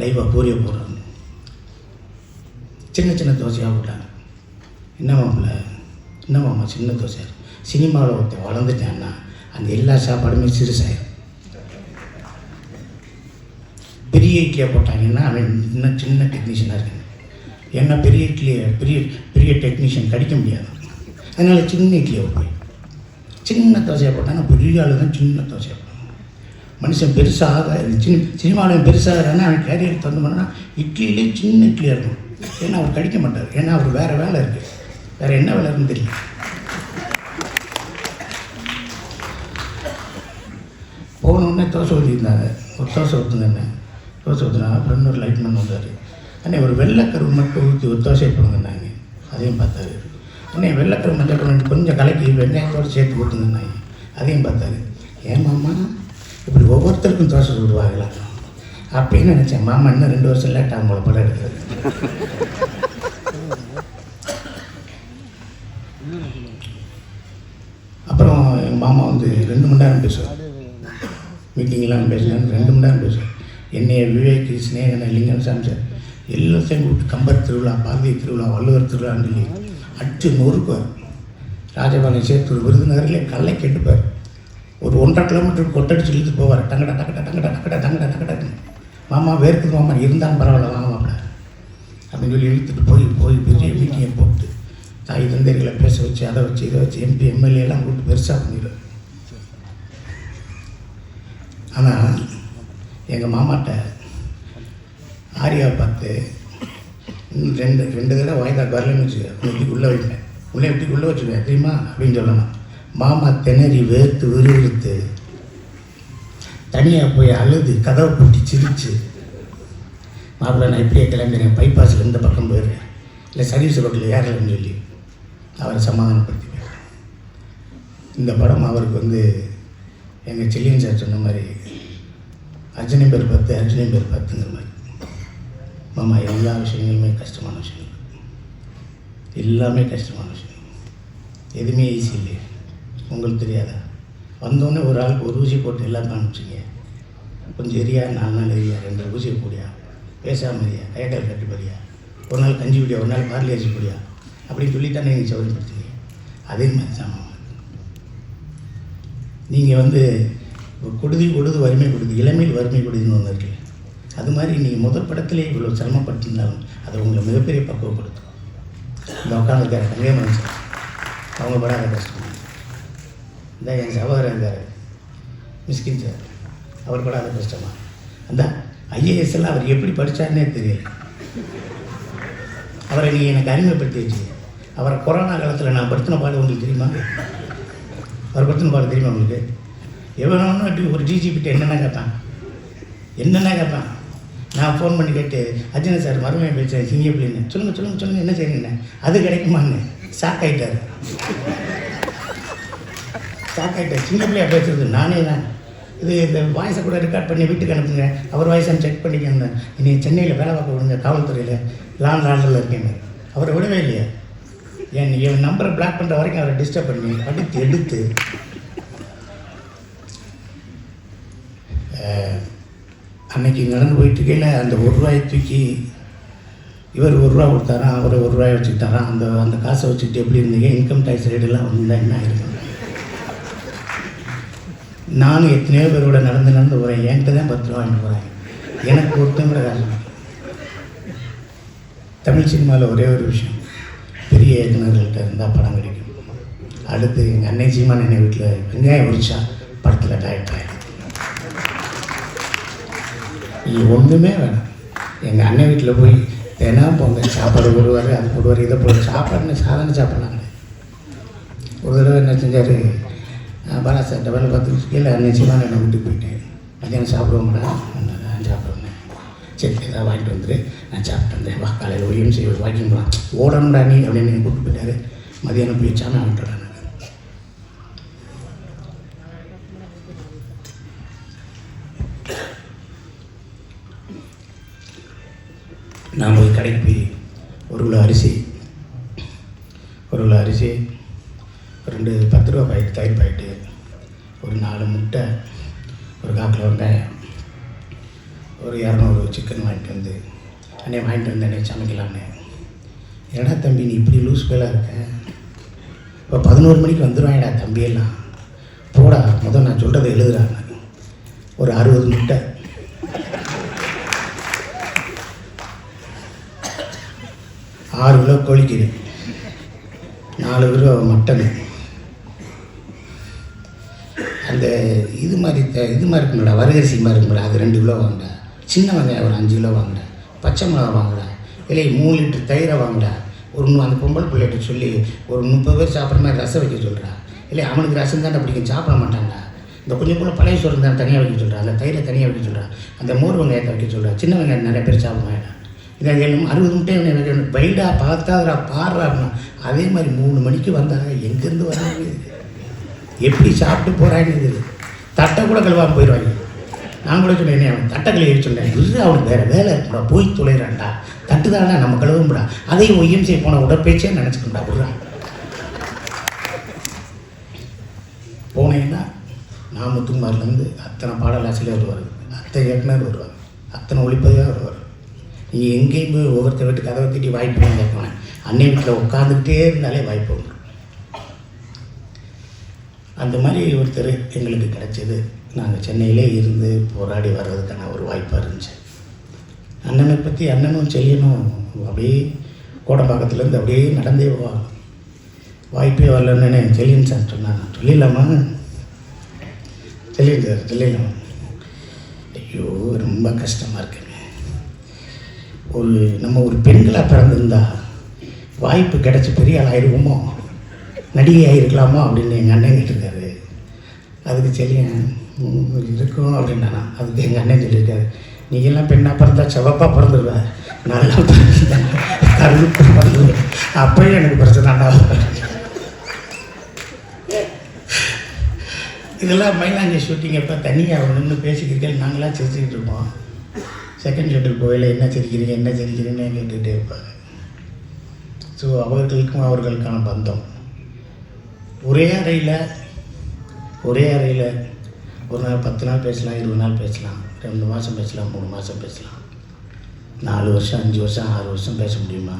லைவாக பூரிய போடுறாங்க சின்ன சின்ன தோசையாக போட்டாங்க என்ன மாப்பிள்ள என்ன மாமா சின்ன தோசை? சினிமாவில் ஒருத்தன் வளர்ந்துட்டான்னா அந்த எல்லா சாப்பாடுமே சிறுசாயிரும். பெரிய இட்லியாக போட்டாங்கன்னா அவன் இன்னும் சின்ன டெக்னீஷியனாக இருக்காங்க ஏன்னா பெரிய இட்லியை பெரிய பெரிய டெக்னீஷியன் கிடைக்க முடியாது. அதனால் சின்ன இட்லியை போய் சின்ன தோசையாக போட்டாங்கன்னா பெரிய ஆளு தான் சின்ன தோசையாக மனுஷன் பெருசாக சின்ன சினிமாவில் பெருசாகிறான்னா அவன் கேரியர் தந்தோம்னா பண்ணால் இட்லியிலே சின்ன இட்லியாக இருக்கும். ஏன்னா அவர் கடிக்க மாட்டார். ஏன்னா அவர் வேறு வேலை இருக்குது வேறு என்ன வேலை இருக்குன்னு தெரியல. போனோடனே தோசை ஊற்றிருந்தாங்க ஒரு தோசை ஊற்றுனேன் தோசை ஊற்றுனா அப்புறம் இன்னொரு லைட் மேன் வந்தார். அண்ணே ஒரு வெள்ளைக்கருவு மட்டும் ஊற்றி ஒரு தோசை போடுங்கன்னாங்க. அதையும் பார்த்தாரு. அண்ணே வெள்ளைக்கருவு மஞ்சள் கொஞ்சம் கலக்கி வெங்காயத்தோடு சேர்த்து ஊற்றுங்கன்னாங்க அதையும் பார்த்தாரு. ஏன் மாமா? இப்படி ஒவ்வொருத்தருக்கும் தோசை சுடுவாங்களா அப்படின்னு நினச்சேன். மாமா இன்னும் ரெண்டு வருஷம் லேட்டாக அவங்கள படம் எடுக்கிறது. அப்புறம் எங்கள் மாமா வந்து ரெண்டு மணி நேரம் பேசுவார். மீட்டிங்லாம் பேசினேன் ரெண்டு மணி நேரம் பேசுவேன் என்னைய விவேக் ஸ்னேகன் லிங்கம் சாம்சார் எல்லாத்தையும் கூப்பிட்டு கம்பர் திருவிழா பாரதிய திருவிழா வள்ளுவர் திருவிழான்னு சொல்லி அடிச்சு நொறுக்குவார். ராஜபாளையம் சேத்தூர் விருதுநகரிலே கல்லை கெட்டுப்பார். ஒரு ஒன்றரை கிலோமீட்டர் கொட்டடிச்சு இழுத்து போவார். டங்கடா டங்கடா டங்கடா டங்கடா டங்கடா டங்கடா. மாமா வேர்க்குது மாமா இருந்தாலும் பரவாயில்ல வாங்க அப்படின்னு சொல்லி இழுத்துட்டு போய் போய் பெரிய மீட்டிங்கை போட்டு தாய் தந்தைகளை பேச வச்சு அதை வச்சு இதை வச்சு எம்பி எம்எல்ஏ எல்லாம் கூப்பிட்டு பெருசாக பண்ணிடுவார். ஆனால் எங்கள் மாமாட்ட ஆரியாவை பார்த்து ரெண்டு ரெண்டு தடவை வாய்தா வரலன்னு வச்சுக்க உனக்கு உள்ளே வைப்பேன். உள்ளே எப்படி உள்ளே வச்சுருவேன் தெரியுமா? அப்படின்னு சொல்லலாம் மாமா திணறி வேர்த்து விறுவிறுத்து தனியாக போய் அழுது கதவை பூட்டி சிரித்து மாப்பிள்ளை நான் இப்படியே கிளம்புறேன். பைபாஸில் இந்த பக்கம் போயிடுறேன். இல்லை சர்வீஸ் ரோட்டில் ஏறலன்னு சொல்லி அவரை சமாதானப்படுத்தி இந்த படம் அவருக்கு வந்து எங்கள் செல்லியன் சார் சொன்ன மாதிரி அர்ஜுனி பேர் பத்து அர்ஜுனி பேர் பத்துங்கிற மாதிரி. மாமா எல்லா விஷயங்களுமே கஷ்டமான விஷயங்கள். எல்லாமே கஷ்டமான விஷயம். எதுவுமே ஈஸி இல்லை உங்களுக்கு தெரியாதா? வந்தோடனே ஒரு ஆளுக்கு ஒரு ஊசி போட்டு எல்லாம் காமிச்சிங்க கொஞ்சம் எரியா நாலு நாள் எரியா ரெண்டு ஊசியை போடியா? பேசாமல் எரியா கையக்கால் கட்டி போறியா ஒரு நாள் கஞ்சி குடியா? ஒரு நாள் பார்லி அரிசி போடியா அப்படின்னு சொல்லித்தானே நீங்கள் சௌரியப்படுத்துங்க அதே மாதிரி தான். நீங்கள் வந்து கொடுதி கொடுது வறுமை கொடுது இளமையில் வறுமை கொடுதுன்னு ஒன்று அது மாதிரி நீங்கள் முதல் படத்திலே இவ்வளோ சிரமப்பட்டிருந்தாலும் அது உங்களை மிகப்பெரிய பக்குவப்படுத்தும். இந்த உட்காந்துருக்காரு கங்கைமரன் மனுஷன் அவங்க படாத கஷ்டம் இந்த என் சகோதரன் இருக்கார் மிஸ்கின் சார். அவர் கூட அது கஷ்டமா? அந்த ஐஏஎஸ்எல்லாம் அவர் எப்படி படித்தாருன்னே தெரியல. அவரை நீ எனக்கு அறிமுகப்படுத்தி வச்சு அவரை கொரோனா காலத்தில் நான் படுத்தின பாடு உங்களுக்கு தெரியுமா? அவர் படுத்தின பாடு தெரியுமா உங்களுக்கு? எவ்வளோன்னு இப்படி ஒரு ஜிஜிபிட்ட என்னென்ன கேட்பான் என்னென்ன கேட்பான் நான் ஃபோன் பண்ணி கேட்டு அர்ஜுன சார் மறுமையை பேசுகிறேன் சிங்கப்பிள்ளைன்னு சொல்லுங்கள் சொல்லுங்கள் சொல்லுங்கள் என்ன செய்யுங்கண்ணே அது கிடைக்குமான்னு. ஷாக் ஆகிட்டார் ஷாக் ஆகிட்டேன் சின்ன பிள்ளையா பேசுறது நானே தான். இது இந்த வாய்ஸை கூட ரெக்கார்ட் பண்ணி வீட்டுக்கு அனுப்புங்க. அவர் வாய்ஸை செக் பண்ணிக்கோங்க. இன்னைக்கு சென்னையில் வேலை பார்க்க விடுங்க காவல்துறையில். லான் லாண்டில் இருக்கேன்னு. அவரை விடவே இல்லையா. என் என் நம்பரை பிளாக் பண்ணுற வரைக்கும் அவரை டிஸ்டர்ப் பண்ணி அடித்து எடுத்து. அன்னைக்கு நடந்து போயிட்டு இருக்கையில் அந்த ஒரு ரூபாயை தூக்கி இவர் ஒரு ரூபா கொடுத்தாராம் அவர் ஒரு ரூபாய் வச்சுக்கிட்டாராம் அந்த அந்த காசை வச்சுக்கிட்டு எப்படி இருந்தீங்க? இன்கம் டேக்ஸ் ரேட்டெல்லாம் வந்தால் என்ன ஆயிருக்கும் நானும் எத்தனையோ பேரோட நடந்து நடந்து வரேன் என்கிட்ட தான் பத்து ரூபா வாங்கிட்டு போகிறேன் எனக்கு ஒருத்தம் கூட காசு தமிழ் சினிமாவில் ஒரே ஒரு விஷயம். பெரிய இயக்குநர்கள்ட்ட இருந்தால் படம் கிடைக்கும். அடுத்து எங்கள் அன்னை சீமான் என்னை வீட்டில் வெங்காயம் உரிச்சா படத்தில் டைரக்டர் இது ஒன்றுமே வேணாம். எங்கள் அண்ணன் வீட்டில் போய் தினம் போங்க சாப்பாடு போடுவார் அது போடுவார் இதை போடுவார். சாப்பாடுன்னு சாதாரண சாப்பிட்லாங்க கிடையாது. ஒரு தடவை என்ன செஞ்சார் பாலா சார்ட்ட வேலை பார்த்துட்டு கீழே நிச்சயமாக நான் வீட்டுக்கு போயிட்டேன். மத்தியானம் சாப்பிடுவோம்டா. நான் சாப்பிடுவேன் சரி ஏதாவது வாங்கிட்டு வந்துரு. நான் சாப்பிட்டு வந்தேன் வா காலையில் ஒளியும் செய்ய வாக்கிங் போகலாம் ஓடணும்டா நீ அப்படின்னு என்னை கூப்பிட்டு போயிட்டாரு. மதியானம் போய் சாமி விட்டுறேன் நான் போய் கடைக்கு போய் ஒரு கிலோ அரிசி ஒரு கிலோ அரிசி ரெண்டு பத்து ரூபா பாக்கெட் தயிர் பாக்கெட்டு ஒரு நாலு முட்டை ஒரு காக்கில் வெங்காயம் ஒரு இரநூறு சிக்கன் வாங்கிட்டு வந்து அண்ணே வாங்கிட்டு வந்தேனே சமைக்கலான்னு ஏடா தம்பி நீ இப்படி லூஸ் பேலாக இருக்க? இப்போ பதினோரு மணிக்கு வந்துடுவாங்கடா தம்பியெல்லாம் போடா முதல் நான் சொல்கிறத எழுதுறாங்க ஒரு அறுபது முட்டை. ஆறு கிலோ கோழிக்கீரை நாலு கிலோ மட்டன். அந்த இது மாதிரி த- இது மாதிரி இருக்கும்ல வரகரிசி மாதிரி இருக்கும்ல அது ரெண்டு கிலோ வாங்கடா சின்ன வெங்காயம் ஒரு அஞ்சு கிலோ வாங்கடா பச்சை மிளகா வாங்கடா இல்லை மூணு லிட்டர் தயிரை வாங்கடா ஒரு அந்த பொம்பளை பிள்ளைகிட்ட சொல்லி ஒரு முப்பது பேர் சாப்பிட்ற மாதிரி ரசம் வைக்க சொல்கிறா இல்லை அவனுக்கு ரசம் தானே பிடிக்கும் சாப்பிட மாட்டான்டா. இந்த கொஞ்சம் கூட பழைய சோறு தான் தனியாக வைக்க சொல்கிறா அந்த தயிரை தனியாக வைக்க சொல்கிறா அந்த மோர் வெங்காயத்தை வைக்க சொல்கிறா சின்ன வெங்காயம் நிறைய பேர் சாப்பிடுவாங்க. இதை எல்லாம் அறுபது முட்டை எனக்கு பைடா பார்த்தாதரா பாடுறா அதே மாதிரி மூணு மணிக்கு வந்தாங்க எங்கேருந்து வராங்க எப்படி சாப்பிட்டு போகிறான்னு இது தட்டை கூட கழுவாம போயிடுவாங்க நான் கூட சொன்னேன் அவன் தட்டை கழுவி சொன்னேன். இல்லை அவனுக்கு வேறு வேலை இருக்குடா போய் துளையிறான்டா தட்டு தானா நம்ம கழுவும்டா அதையும் ஒய்எம்சி போன உடற்பயிற்சியாக நினச்சிக்கண்டா விடுறான் போனேன்னா நாமத்துக்குமார்லேருந்து அத்தனை பாடலாசிரியர் வருவார். அத்தனை இயக்குனர் வருவார். அத்தனை ஒளிப்பதிவாக வருவார். நீங்கள் எங்கேயும் போய் ஒவ்வொருத்தர் வீட்டு கதவை திட்டி வாய்ப்பு கேட்கணும் அன்னை வீட்டில் உட்காந்துக்கிட்டே இருந்தாலே வாய்ப்பு உண்டு. அந்த மாதிரி ஒருத்தர் எங்களுக்கு கிடச்சிது. நாங்கள் சென்னையிலே இருந்து போராடி வர்றதுக்கான ஒரு வாய்ப்பாக இருந்துச்சு. அண்ணனை பற்றி அண்ணனும் செல்லியனும் அப்படியே கோடம்பாக்கத்துலேருந்து அப்படியே நடந்தே வா வாய்ப்பே வரலன்னு செல்லியன் சார் சொன்னாங்க. சொல்லிடலாமா? செல்லியன் சார் சொல்லிடலாமா ஐயோ ரொம்ப கஷ்டமாக இருக்குங்க ஒரு நம்ம ஒரு பெண்களாக பிறந்திருந்தா வாய்ப்பு கிடச்சி பெரிய ஆள் நடிகை இருக்கலாமா அப்படின்னு எங்கள் அண்ணன் கேட்டிருக்காரு. அதுக்கு சரி இருக்கும் அப்படின்னா அதுக்கு எங்கள் அண்ணன் சொல்லியிருக்காரு. நீங்கள்லாம் பெண்ணாக பிறந்தா செவப்பாக பிறந்துருவ. நல்லா பிறந்துட்டேன் கருப்பு பிறந்துடுவ அப்பயும் எனக்கு பிரச்சனைடா. இதெல்லாம் மயிலாஞ்சி ஷூட்டிங் அப்போ தனியாக ஒன்று பேசிக்கிட்டே நாங்களாம் சிரிச்சுக்கிட்டு இருப்போம். செகண்ட் ஷெட்டில் போயில என்ன சிரிக்கிறீங்க என்ன சிரிக்கிறீங்கன்னு கேட்டுகிட்டே இருப்பாங்க ஸோ அவர்களுக்கும் அவர்களுக்கான பந்தம். ஒரே அறையில் ஒரே அறையில் ஒரு நாள் பத்து நாள் பேசலாம் இருபது நாள் பேசலாம் ரெண்டு மாதம் பேசலாம் மூணு மாதம் பேசலாம். நாலு வருஷம் அஞ்சு வருஷம் ஆறு வருஷம் பேச முடியுமா?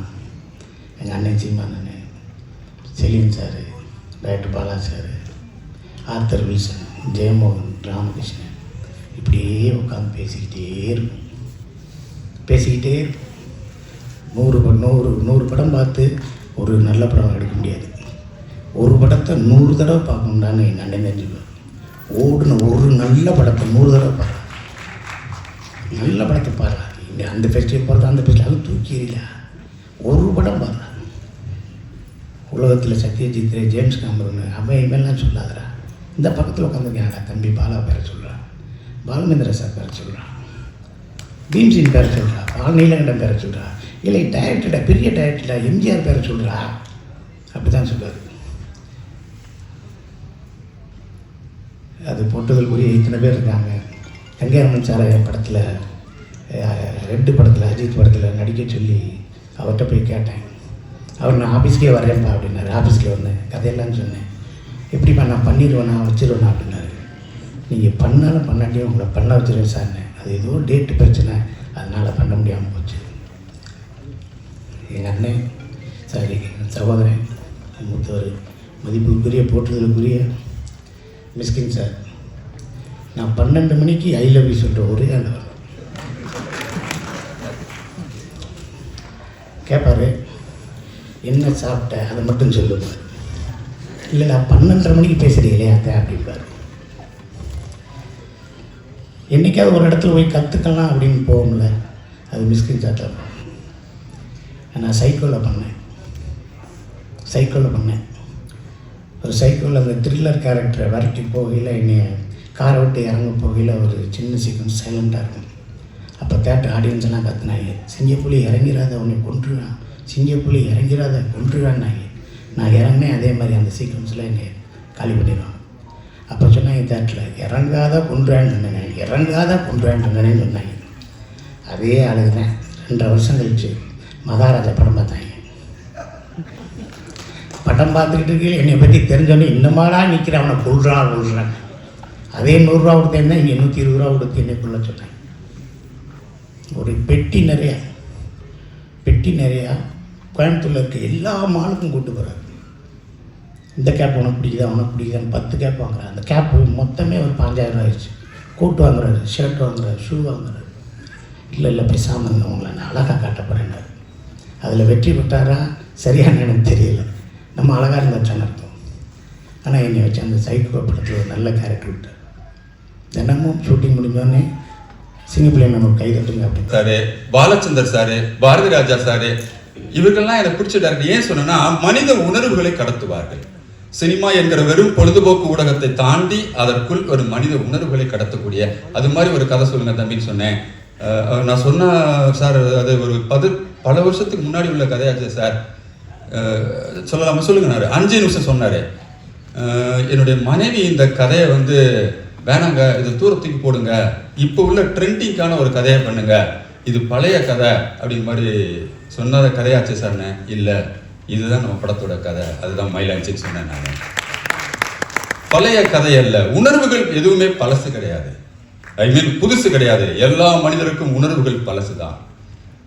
எங்கள் அண்ணன் சீமா அண்ணன் Salim sir doctor Bala sir Arthur Wilson Jeyamohan Ramakrishnan இப்படியே உட்காந்து பேசிக்கிட்டே இருக்கும் பேசிக்கிட்டே நூறு நூறு நூறு படம் பார்த்து ஒரு நல்ல படம் எடுக்க முடியாது. ஒரு படத்தை நூறு தடவை பார்க்கணும்டான்னு எங்கள் அண்ணன் தெரிஞ்சுக்குவேன் ஓடுன ஒரு நல்ல படத்தை நூறு தடவை பாரு நல்ல படத்தை பாரு இங்கே அந்த ஃபெஸ்டிவல் போகிறது அந்த ஃபெஸ்டிவல் அது தூக்கி எறியல. ஒரு படம் பாரு உலகத்தில் சத்யஜித் ரே, ஜேம்ஸ் காமரன் அவன் இவெல்லாம் சொல்லாதடா. இந்த பக்கத்தில் உட்காந்துருக்காடா தம்பி பாலா பேரை சொல்கிறான் பாலமேந்திர சார் பேரை சொல்கிறான் பீம்சின் பேரை சொல்கிறா பால் நீலகண்டன் பேரை சொல்கிறா இல்லை டைரக்டர்டா பெரிய டைரக்டர்டா எம்ஜிஆர் பேரை சொல்கிறா அப்படி தான் சொல்லுவார் அது போட்டதற்குரிய இத்தனை பேர் இருக்காங்க. கங்கையம்மன் சார படத்தில் ரெண்டு படத்தில் அஜித் படத்தில் நடிக்க சொல்லி அவர்கிட்ட போய் கேட்டேன். அவர் நான் ஆஃபீஸ்க்கே வரேன்ப்பா அப்படின்னாரு. ஆஃபீஸ்க்கே வந்தேன். கதையெல்லாம் சொன்னேன். எப்படிப்பா நான் பண்ணிடுவேண்ணா வச்சிருவேண்ணா அப்படின்னாரு. நீங்கள் பண்ணாலும் பண்ணாட்டியும் உங்களை பண்ண வச்சுருவேன் சார்னு அது ஏதோ டேட்டு பிரச்சனை. அதனால் பண்ண முடியாமல் போச்சு. எங்கள் அண்ணன் சாரி சகோதரன் மூத்தவர் மதிப்புக்குரிய போற்றுதலுக்குரிய மிஸ்கின் சார் நான் பன்னெண்டு மணிக்கு ஐ லவ் யூ சொல்கிற ஒரே ஆள் கேட்பாரு என்ன சாப்பிட்ட? அதை மட்டும் சொல்லுங்க இல்லை நான் பன்னெண்டரை மணிக்கு பேசுகிறீங்களே அத்தை அப்படிம்பார். என்றைக்காவது ஒரு இடத்துல போய் கற்றுக்கலாம் அப்படின்னு போகும்ல அது மிஸ்கின் சாட்டில் நான் சைக்கிளில் பண்ணேன். சைக்கிளில் பண்ணேன். ஒரு சைக்கிளில் அந்த த்ரில்லர் கேரக்டரை விரட்டி போகையில் என்னைய காரை விட்டு இறங்க போகையில் ஒரு சின்ன சீக்கிரம் சைலண்ட்டாக இருக்கும். அப்போ தேட்டர் ஆடியன்ஸ் எல்லாம் கத்துனாங்க. சிங்கப்புலி இறங்கிறாத உன்னை கொன்றுறான். சிங்கப்புலி இறங்கிறாத கொன்றுறான்னாங்க நான் இறங்கினேன் அதே மாதிரி அந்த சீக்வன்ஸில் என்னை காலி பண்ணிடுவான். அப்போ சொன்னாங்க தேட்டரில் இறங்காத கொன்றான்னு சொன்னேன். இறங்காத கொன்றான்னு சொன்னேன்னு சொன்னாங்க. அதே அழுகுதான் ரெண்டரை வருஷம் கழிச்சு மகாராஜா படம் பார்த்தாங்க. படம் பார்த்துக்கிட்டு இருக்கையில் என்னை பற்றி தெரிஞ்சோன்னே இன்னமாடா நிற்கிறேன் அவனை கொள்றான் கொள்றான் அதே நூறுரூவா கொடுத்தேன் இங்கே நூற்றி இருபது ரூபா கொடுத்து என்னை கொள்ள சொன்னேன் ஒரு பெட்டி நிறையா பெட்டி நிறையா கோயம்புத்தூரில் இருக்க எல்லா மாலுக்கும் கூட்டு போகிறாரு இந்த கேப் உனக்கு பிடிக்குது உனக்கு பிடிக்குதான்னு பத்து கேப் வாங்குறாரு. அந்த கேப் மொத்தமே ஒரு பாஞ்சாயிரம் ஆயிடுச்சு. கோட் வாங்குறாரு ஷர்ட் வாங்குறாரு ஷூ வாங்குறாரு. இல்லை இல்லை பேசாமல் இருந்தவங்கள நான் அழகாக காட்ட போகிறேன்னாரு அதில் வெற்றி பெற்றாரா சரியான எனக்கு தெரியல. நம்ம அழகாக இருந்தாச்சான்னு அர்த்தம். ஆனால் என்னை வச்சு அந்த சைக்கோ படத்தில் ஒரு நல்ல கேரக்டர் விட்டார். தினமும் ஷூட்டிங் முடிஞ்சோடனே சிங்கப்பிள்ளை மேம் கை தட்டுங்க அப்படின்னு. Sir Balachander sir Bharathiraja sir இவர்கள்லாம் எனக்கு பிடிச்ச டேரக்டர் ஏன் சொன்னேன்னா மனித உணர்வுகளை கடத்துவார்கள். சினிமா என்கிற வெறும் பொழுதுபோக்கு ஊடகத்தை தாண்டி அதற்குள் ஒரு மனித உணர்வுகளை கடத்தக்கூடிய அது மாதிரி ஒரு கதை சொல்லுங்க தம்பின்னு சொன்னேன். நான் சொன்ன சார் அது ஒரு பது பல வருஷத்துக்கு முன்னாடி உள்ள கதையாச்சு சார். சொல்லலாமா? சொல்லுங்க அஞ்சு நிமிஷம் சொன்னார். என்னுடைய மனைவி இந்த கதையை வந்து வேணாங்க இது தூரத்துக்கு போடுங்க. இப்போ உள்ள ட்ரெண்டிங்கான ஒரு கதையை பண்ணுங்க. இது பழைய கதை அப்படிங்கிற மாதிரி சொன்னதை கதையாச்சு சார்னே. இல்லை இதுதான் நம்ம படத்தோட கதை. அதுதான் மயிலாஞ்சின்னு சொன்னேன் நான். பழைய கதை அல்ல. உணர்வுகள் எதுவுமே பழசு கிடையாது. ஐ மீன் புதுசு கிடையாது. எல்லா மனிதருக்கும் உணர்வுகள் பழசு தான்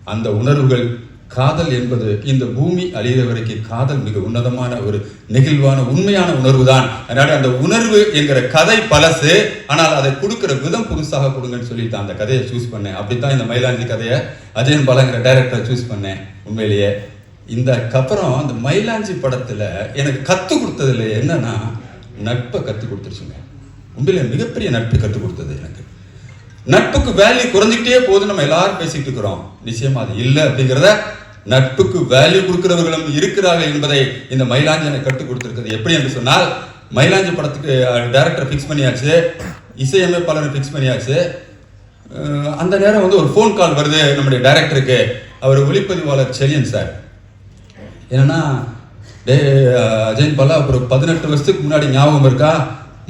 அந்த உணர்வுகள் காதல் என்பது இந்த பூமி அழிகிற வரைக்கும் காதல் மிக உன்னதமான ஒரு நெகிழ்வான உண்மையான உணர்வு தான் அதனால அந்த உணர்வு என்கிற கதை பழசு. ஆனால் அதை கொடுக்கிற விதம் புதுசாக கொடுங்கன்னு சொல்லிட்டு அந்த கதையை சூஸ் பண்ணேன். அப்படித்தான் இந்த மயிலாஞ்சி கதையை அஜயன் பாலங்கிற டைரக்டரை சூஸ் பண்ணேன் உண்மையிலேயே. இந்த அப்புறம் அந்த மயிலாஞ்சி படத்துல எனக்கு கத்து கொடுத்ததுல என்னன்னா நட்பை கத்து கொடுத்துருச்சுங்க. உண்மையிலே மிகப்பெரிய நட்பு கத்து கொடுத்தது எனக்கு. நட்புக்கு வேல்யூ குறைஞ்சிக்கிட்டே போகுது நம்ம எல்லாரும் பேசிட்டு இருக்கிறோம். நிச்சயமா அது இல்லை அப்படிங்கிறத நட்புக்கு வேல்யூ கொடுக்கிறவர்களும் இருக்கிறார்கள் என்பதை இந்த மயிலாஞ்சி எனக்கு கற்றுக் கொடுத்திருக்கிறது. எப்படி என்று சொன்னால் மயிலாஞ்சி படத்துக்கு டேரக்டர் ஃபிக்ஸ் பண்ணியாச்சு. இசையமைப்பாளரை ஃபிக்ஸ் பண்ணியாச்சு. அந்த நேரம் வந்து ஒரு ஃபோன் கால் வருது நம்முடைய டைரக்டருக்கு அவர் ஒளிப்பதிவாளர் செரியன் சார். என்னன்னா டே அஜயன் பாலா ஒரு பதினெட்டு வருஷத்துக்கு முன்னாடி ஞாபகம் இருக்கா?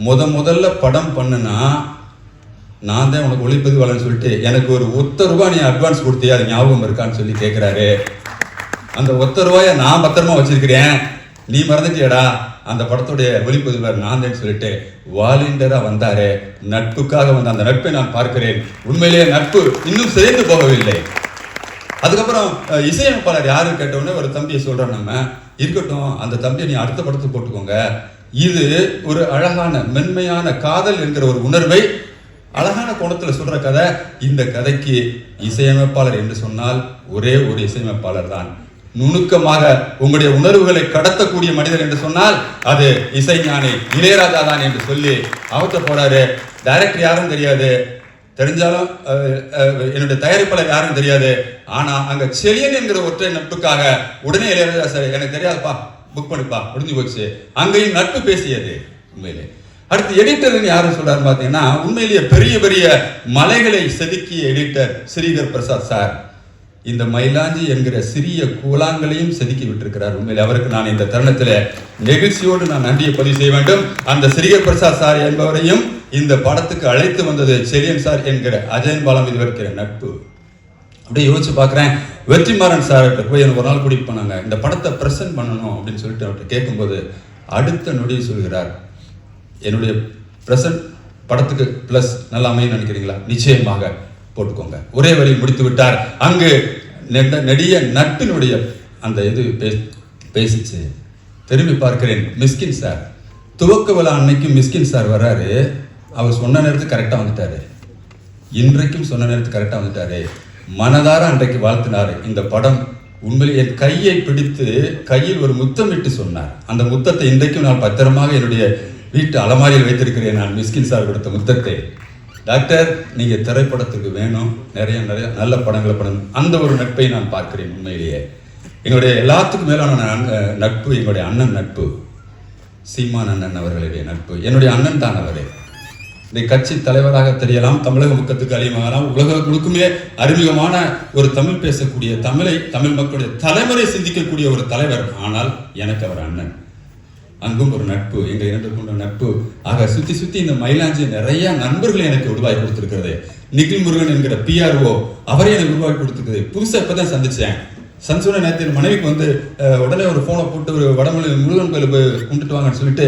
முத முதல்ல படம் பண்ணுனா நான் தான் உனக்கு ஒளிப்பதிவாளர்னு சொல்லிட்டு எனக்கு ஒரு ஒத்த ரூபா நீ அட்வான்ஸ் கொடுத்தியா? அது ஞாபகம் இருக்கான்னு சொல்லி கேட்குறாரு அந்த ஒத்த ரூபாயை நான் பத்திரமா வச்சிருக்கிறேன். நீ மறந்துட்டியடா. அந்த படத்துடைய ஒளிப்பதிவாளர் நான் தான் சொல்லிட்டு வாலண்டியராக வந்தாரு. நட்புக்காக வந்த அந்த நட்பை நான் பார்க்கிறேன். உண்மையிலேயே நட்பு இன்னும் சேர்ந்து போகவில்லை. அதுக்கப்புறம் இசையமைப்பாளர் யாரு கேட்டவுடனே ஒரு தம்பியை சொல்கிறோம் நம்ம. இருக்கட்டும் அந்த தம்பியை நீ அடுத்த படத்துக்கு போட்டுக்கோங்க. இது ஒரு அழகான மென்மையான காதல் என்கிற ஒரு உணர்வை அழகான கோணத்தில் சொல்ற கதை இந்த கதைக்கு இசையமைப்பாளர் என்று சொன்னால் ஒரே ஒரு இசையமைப்பாளர் தான். நுணுக்கமாக உங்களுடைய உணர்வுகளை கடத்தக்கூடிய மனிதர் என்று சொன்னால் அது இசைஞானி இளையராஜா தான் என்று சொல்லி அவத்த போறாரு. டைரக்டர் யாரும் தெரியாது. தெரிஞ்சாலும் என்னுடைய தயாரிப்பாளர் யாரும் தெரியாது. ஆனா அங்க செலியன் என்கிற ஒற்றை நட்புக்காக உடனே இளையராஜா சார் எனக்கு தெரியாதுப்பா புக் பண்ணிப்பா முடிஞ்சு போச்சு. அங்கேயும் நட்பு பேசியது உண்மையிலே. அடுத்து எடிட்டர்னு யாரும் சொல்றாரு பார்த்தீங்கன்னா உண்மையிலேயே பெரிய பெரிய மலைகளை செதுக்கிய எடிட்டர் ஸ்ரீதர் பிரசாத் சார். இந்த மயிலாஞ்சி என்கிற சிறிய கூழாங்களையும் செதுக்கி விட்டிருக்கிறார். உண்மையில் அவருக்கு நான் இந்த தருணத்தில் நெகிழ்ச்சியோடு நான் நன்றியை பதிவு செய்ய வேண்டும். அந்த ஸ்ரீகர் பிரசாத் சார் என்பவரையும் இந்த படத்துக்கு அழைத்து வந்தது செலியன் சார் என்கிற அஜயன் பாலம் இதுவருக்கிற நட்பு. அப்படியே யோசிச்சு பார்க்குறேன் வெற்றிமாறன் சார் போய் எனக்கு ஒரு நாள் கூட்டிட்டு போனாங்க. இந்த படத்தை ப்ரெசென்ட் பண்ணணும் அப்படின்னு சொல்லிட்டு அவர்கிட்ட கேட்கும்போது அடுத்த நொடி சொல்கிறார் என்னுடைய ப்ரெசன்ட் படத்துக்கு ப்ளஸ் நல்லா அமையும் நினைக்கிறீங்களா? நிச்சயமாக போட்டுக்கோங்க. ஒரே வழி முடித்து விட்டார். அங்கு நெடிய நட்பினுடைய அந்த இது பே- பேசிச்சு. திரும்பி பார்க்கிறேன். மிஸ்கின் சார் துவக்க விழா அன்னைக்கு மிஸ்கின் சார் வர்றாரு அவர் சொன்ன நேரத்துக்கு கரெக்டாக வந்துட்டாரு. இன்றைக்கும் சொன்ன நேரத்துக்கு கரெக்டாக வந்துட்டாரு. மனதார அன்றைக்கு வாழ்த்தினார். இந்த படம் உண்மையில் என் கையை பிடித்து கையில் ஒரு முத்தமிட்டு சொன்னார். அந்த முத்தத்தை இன்றைக்கும் நான் பத்திரமாக என்னுடைய வீட்டு அலமாரியில் வைத்திருக்கிறேன் நான் மிஸ்கின் சார் கொடுத்த முத்தத்தை. டாக்டர் நீங்கள் திரைப்படத்துக்கு வேணும். நிறைய நிறைய நல்ல படங்களை படம் அந்த ஒரு நட்பை நான் பார்க்கிறேன் உண்மையிலேயே. எங்களுடைய எல்லாத்துக்கும் மேலான நட்பு எங்களுடைய அண்ணன் நட்பு. சீமான் அண்ணன் அவர்களுடைய நட்பு. என்னுடைய அண்ணன் தான் அவரே. இந்த கட்சி தலைவராக தெரியலாம். தமிழக மக்களுக்கு அறிமுகலாம் உலக முழுக்குமே அறிமுகமான ஒரு தமிழ் பேசக்கூடிய தமிழை தமிழ் மக்களுடைய தலைமுறை சிந்திக்கக்கூடிய ஒரு தலைவர். ஆனால் எனக்கு அவர் அண்ணன். அங்கும் ஒரு நட்பு எங்கள் இரண்டுக்குண்ட கொண்ட நட்பு. ஆக சுற்றி சுற்றி இந்த மயிலாஞ்சி நிறைய நண்பர்களை எனக்கு உருவாக்கி கொடுத்துருக்கிறது. நிகில் முருகன் என்கிற பிஆர்ஓ அவரே எனக்கு உருவாக்கி புதுசாக இப்போ தான் சந்திச்சேன். சந்திச்சோட நேரத்தில் மனைவிக்கு வந்து உடனே ஒரு ஃபோனை போட்டு ஒரு வடமொழி முருகன் கோயில் போய் கும்பிட்டுட்டு வாங்கன்னு சொல்லிட்டு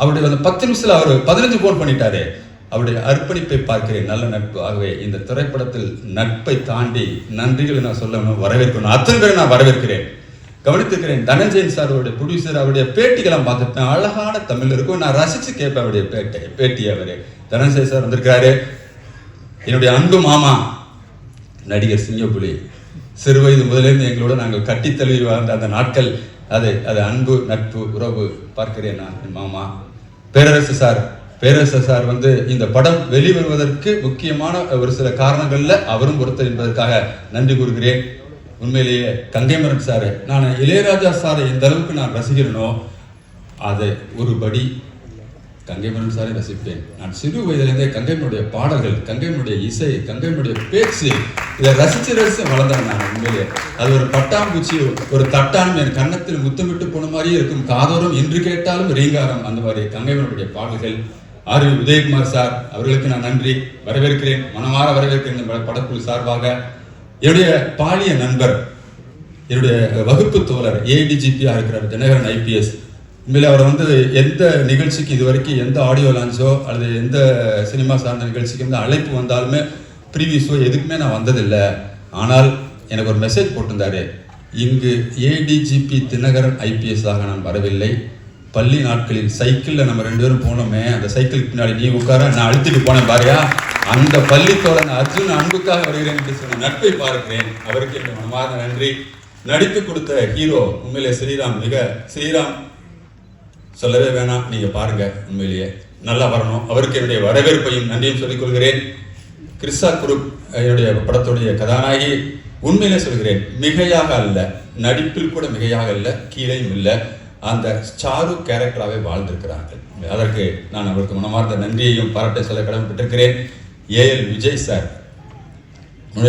அவருடைய அந்த பத்து நிமிஷத்தில் அவர் பதினஞ்சு ஃபோன் பண்ணிட்டாரு. அவருடைய அர்ப்பணிப்பை பார்க்கிறேன். நல்ல நட்பு. ஆகவே இந்த திரைப்படத்தில் நட்பை தாண்டி நன்றிகளை நான் சொல்ல வரவேற்கணும் அத்தனை பேரை நான் வரவேற்கிறேன். கவனித்துக்கிறேன். தனஞ்சயன் சார் அவருடைய ப்ரொடியூசர் அவருடைய பேட்டிகளாம் பார்த்துருப்பேன் அழகான தமிழ் இருக்கும். நான் ரசித்து கேட்பேன் அவருடைய பேட்டை பேட்டி அவர். தனஞ்சயன் சார் வந்திருக்காரு என்னுடைய அன்பு மாமா நடிகர் சிங்கப்புலி சிறு வயது முதலிருந்து எங்களோட நாங்கள் கட்டித்தழுவி வாழ்ந்த அந்த நாட்கள் அது அது அன்பு நட்பு உறவு பார்க்கிறேன் நான் என் மாமா. பேரரசு சார் பேரரசு சார் வந்து இந்த படம் வெளிவருவதற்கு முக்கியமான ஒரு சில காரணங்களில் அவரும் ஒருத்தர் என்பதற்காக நன்றி கூறுகிறேன். உண்மையிலேயே கங்கைமரன் சாரு நான் இளையராஜா சாரை எந்த அளவுக்கு நான் ரசிக்கிறேனோ அதை ஒரு படி கங்கைமரன் சாரை ரசிப்பேன். நான் சிறு வயதிலிருந்தே கங்கைமனுடைய பாடல்கள் கங்கைமனுடைய இசை கங்கைமனுடைய பேச்சு இதை ரசிச்சு ரசித்து வளர்ந்தேன் நான் உண்மையிலே. அது ஒரு பட்டாம்பூச்சி ஒரு தட்டான் என் கன்னத்தில் முத்தமிட்டு போன மாதிரியே இருக்கும் காதோறும் இன்று கேட்டாலும் ரீங்காரம். அந்த மாதிரி கங்கைமனுடைய பாடல்கள். ஆர் உதயகுமார் சார் அவர்களுக்கு நான் நன்றி. வரவேற்கிறேன். மனமாற வரவேற்கிறேன் இந்த படக்குழு சார்பாக என்னுடைய பாலிய நண்பர் என்னுடைய வகுப்பு தோழர் ஏடிஜிபியாக இருக்கிறார் தினகரன் ஐபிஎஸ் உண்மையில் அவர் வந்து எந்த நிகழ்ச்சிக்கு இது வரைக்கும் எந்த ஆடியோ லான்ச்சோ அல்லது எந்த சினிமா சார்ந்த நிகழ்ச்சிக்கு வந்து அழைப்பு வந்தாலுமே ப்ரீவியஸோ எதுக்குமே நான் வந்ததில்லை. ஆனால் எனக்கு ஒரு மெசேஜ் போட்டிருந்தாரு. இங்கு ஏடிஜிபி தினகரன் ஐபிஎஸ்ஸாக நான் வரவில்லை. பள்ளி நாட்களில் சைக்கிளில் நம்ம ரெண்டு பேரும் போனோமே அந்த சைக்கிள் பின்னாடி நீ உட்கார நான் அழுத்திட்டு போனேன் பாரியா. அந்த பள்ளித்தோழன் அர்ஜுன் அன்புக்காக வருகிறேன் என்று சொன்ன நட்பை பார்க்கிறேன். அவருக்கு என் மனமார்ந்த நன்றி. நடித்து கொடுத்த ஹீரோ உண்மையிலே ஸ்ரீராம் மிக ஸ்ரீராம். சொல்லவே வேணாம் நீங்க பாருங்க உண்மையிலேயே. நல்லா வரணும். அவருக்கு என்னுடைய வரவேற்பையும் நன்றியும் சொல்லிக் கொள்கிறேன். கிறிஸ்தா குரூப் என்னுடைய படத்துடைய கதாநாயகி உண்மையிலே சொல்கிறேன் மிகையாக அல்ல. நடிப்பில் கூட மிகையாக இல்லை கீழேயும் இல்லை. அந்த சாரு கேரக்டராகவே வாழ்ந்திருக்கிறார்கள். அதற்கு நான் அவருக்கு மனமார்ந்த நன்றியையும் பாராட்டை சொல்ல கடமைப்பட்டிருக்கிறேன். AL Vijay sir.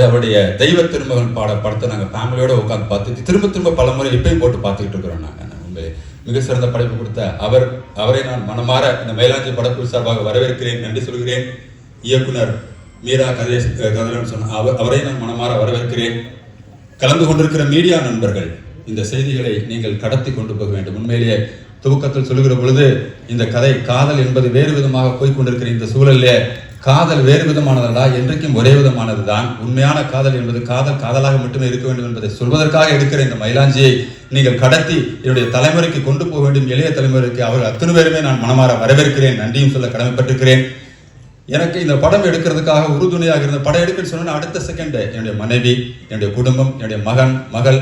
அவருடைய தெய்வ திருமகன் பாட படத்தை நாங்கள் ஃபேமிலியோடு உட்காந்து பார்த்து திரும்ப திரும்ப பல முறை இப்பயும் போட்டு பார்த்துக்கிட்டு இருக்கிறோம் நாங்கள் மிக சிறந்த படைப்பு கொடுத்த அவர் அவரை நான் மனமாற இந்த மயிலாஞ்சி படக்குழு சார்பாக வரவேற்கிறேன் நன்றி சொல்கிறேன். இயக்குனர் மீரா கதேஷ் கதலன் சொன்ன அவர் அவரை நான் மனமாற வரவேற்கிறேன். கலந்து கொண்டிருக்கிற மீடியா நண்பர்கள் இந்த செய்திகளை நீங்கள் கடத்தி கொண்டு போக வேண்டும். உண்மையிலேயே துவக்கத்தில் சொல்லுகிற பொழுது இந்த கதை காதல் என்பது வேறு விதமாக போய்கொண்டிருக்கிற இந்த சூழலிலே காதல் வேறு விதமானதல்லா என்றைக்கும் ஒரே விதமானது தான் உண்மையான காதல் என்பது காதல் காதலாக மட்டுமே இருக்க வேண்டும் என்பதை சொல்வதற்காக எடுக்கிற இந்த மயிலாஞ்சியை நீங்கள் கடத்தி என்னுடைய தலைமுறைக்கு கொண்டு போக வேண்டும். இளைய தலைமுறைக்கு அவர் அத்தனை பேருமே நான் மனமாற வரவேற்கிறேன். நன்றியும் சொல்ல கடமைப்பட்டிருக்கிறேன். எனக்கு இந்த படம் எடுக்கிறதுக்காக உறுதுணையாக இருந்த படம் எடுக்கன்னு சொன்னால் அடுத்த செகண்ட் என்னுடைய மனைவி என்னுடைய குடும்பம் என்னுடைய மகன் மகள்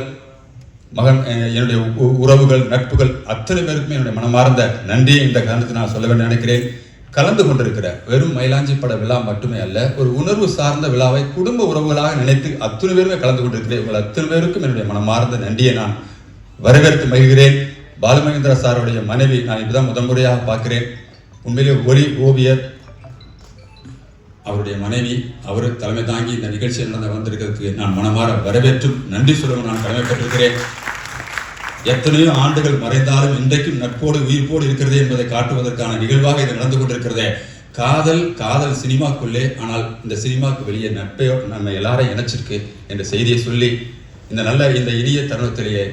மகன் என்னுடைய உ- உறவுகள் நட்புகள் அத்தனை பேருக்குமே என்னுடைய மனமார்ந்த நன்றியை இந்த காரணத்தை நான் சொல்ல வேண்டும் நினைக்கிறேன். கலந்து கொண்டிருக்கிற வெறும் மயிலாஞ்சி பட விழா மட்டுமே அல்ல ஒரு உணர்வு சார்ந்த விழாவை குடும்ப உறவுகளாக நினைத்து அத்தனை பேருமே கலந்து கொண்டிருக்கிறேன். உங்கள் அத்தனை பேருக்கும் என்னுடைய மனமார்ந்த நன்றியை நான் வரவேற்று மகிழ்கிறேன். பாலுமகேந்திரா சாருடைய மனைவி நான் இப்பதான் முதன்முறையாக பார்க்கிறேன். உண்மையிலே ஒளி ஓவியர் அவருடைய மனைவி அவர் தலைமை தாங்கி இந்த நிகழ்ச்சியில் நடந்த வந்திருக்கிறதுக்கு நான் மனமாற வரவேற்றும். நன்றி சொல்லவும் நான் கடமைப்பட்டிருக்கிறேன். எத்தனையோ ஆண்டுகள் மறைந்தாலும் இன்றைக்கும் நட்போடு உயிர்ப்போடு இருக்கிறது என்பதை காட்டுவதற்கான நிகழ்வாக இது நடந்து கொண்டிருக்கிறதே. காதல் காதல் சினிமாக்குள்ளே ஆனால் இந்த சினிமாக்கு வெளியே நட்பையோ நம்ம எல்லாரையும் இணைச்சிருக்கு என்ற செய்தியை சொல்லி இந்த நல்ல இந்த இனிய தருணத்திலேயே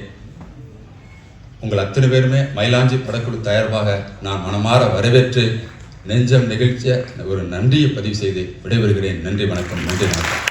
உங்கள் அத்தனை பேருமே மயிலாஞ்சி படக்குழு தயார்பாக நான் மனமாற வரவேற்று நெஞ்சம் நிகழ்ச்சிய ஒரு நன்றியை பதிவு செய்து விடைபெறுகிறேன். நன்றி வணக்கம் நன்றி வணக்கம்.